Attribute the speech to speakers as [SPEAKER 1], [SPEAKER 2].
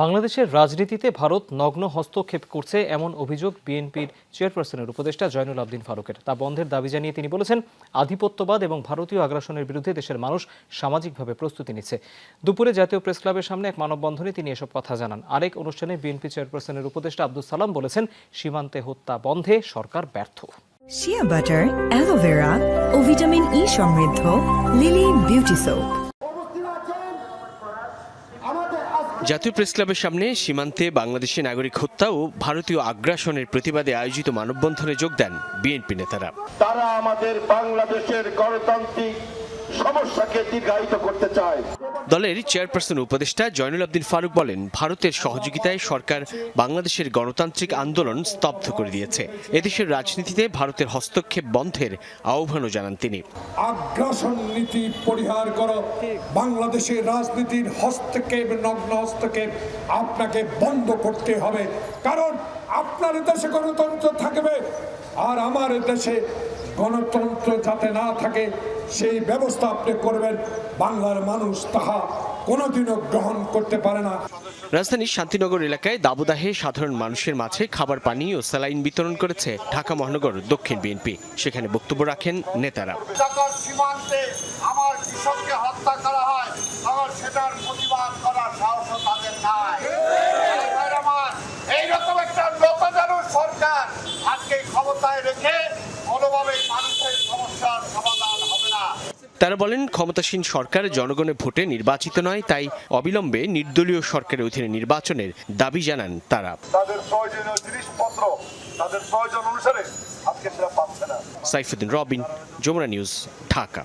[SPEAKER 1] বাংলাদেশের রাজনীতিতে ভারত নগ্ন হস্তক্ষেপ করছে এমন অভিযোগ বিএনপির চেয়ারপারসনের উপদেষ্টা জয়নুল আবদিন ফারুকের। তা বন্ধের দাবি জানিয়ে তিনি বলেছেন, আধিপত্যবাদ এবং ভারতীয় আগ্রাসনের বিরুদ্ধে দেশের মানুষ সামাজিকভাবে প্রস্তুতি নিচ্ছে। দুপুরে জাতীয় প্রেস ক্লাবের সামনে এক মানববন্ধনে তিনি এসব কথা জানান। আরেক অনুষ্ঠানে বিএনপি চেয়ারপারসনের উপদেষ্টা আব্দুল সালাম বলেছেন, সীমান্তে হত্যা বন্ধে সরকার ব্যর্থ।
[SPEAKER 2] শিয়া বাটার অ্যালোভেরা ও ভিটামিন ই সমৃদ্ধ লিলি বিউটি সোপ
[SPEAKER 3] জাতীয় প্রেস ক্লাবের সামনে সীমান্তে বাংলাদেশি নাগরিক হত্যা ও ভারতীয় আগ্রাসনের প্রতিবাদে আয়োজিত মানববন্ধনে যোগ দেন বিএনপি নেতারা।
[SPEAKER 4] তারা আমাদের বাংলাদেশের গণতান্ত্রিক সমস্যাকে দীর্ঘায়িত করতে চায়।
[SPEAKER 3] দলের চেয়ারপারসন উপদেষ্টা জয়নুল আবদিন ফারুক বলেন ভারতের সহযোগিতায় সরকার বাংলাদেশের গণতান্ত্রিক আন্দোলন স্তব্ধ করে দিয়েছে। এদেশের রাজনীতিতে ভারতের হস্তক্ষেপ বন্ধের আহ্বানও জানান তিনি।
[SPEAKER 5] আগ্রাসন নীতি পরিহার করো। বাংলাদেশের রাজনীতির হস্তক্ষেপ নগ্ন হস্তক্ষেপ আপনাকে বন্ধ করতে হবে। কারণ আপনার দেশে গণতন্ত্র থাকবে আর আমার দেশে গণতন্ত্র যাতে না থাকে সেই ব্যবস্থা আপনি করবেন। বাংলার মানুষ তাহা কোনোদিনও গ্রহণ করতে পারে না।
[SPEAKER 3] রাজধানীর শান্তিনগর এলাকায় দাবদাহে সাধারণ মানুষের মাঝে খাবার পানি ও স্যালাইন বিতরণ করেছে ঢাকা মহানগর দক্ষিণ বিএনপি। সেখানে বক্তব্য রাখেন নেতারা।
[SPEAKER 6] সীমান্তে আমার কৃষককে হত্যা করা হয় আমার সেটার প্রতিবাদ করার সাহস তাদের নাই ভাইয়ের আমার, এইরকম একটা লোকজানু সরকার আজকে ক্ষমতায় রেখে কোনোভাবেই মানুষের সমস্যার সমাধান হবে না
[SPEAKER 3] তারা বলেন ক্ষমতাসীন সরকার জনগণের ভোটে নির্বাচিত নয় তাই অবিলম্বে নির্দলীয় সরকারের অধীনে নির্বাচনের দাবি জানান তারা।
[SPEAKER 4] তাদের প্রয়োজনীয় জিনিসপত্র তাদের প্রয়োজন অনুসারে আজকে সেটা পাচ্ছে না।
[SPEAKER 3] সাইফুদ্দিন রবিন যমুনা নিউজ ঢাকা।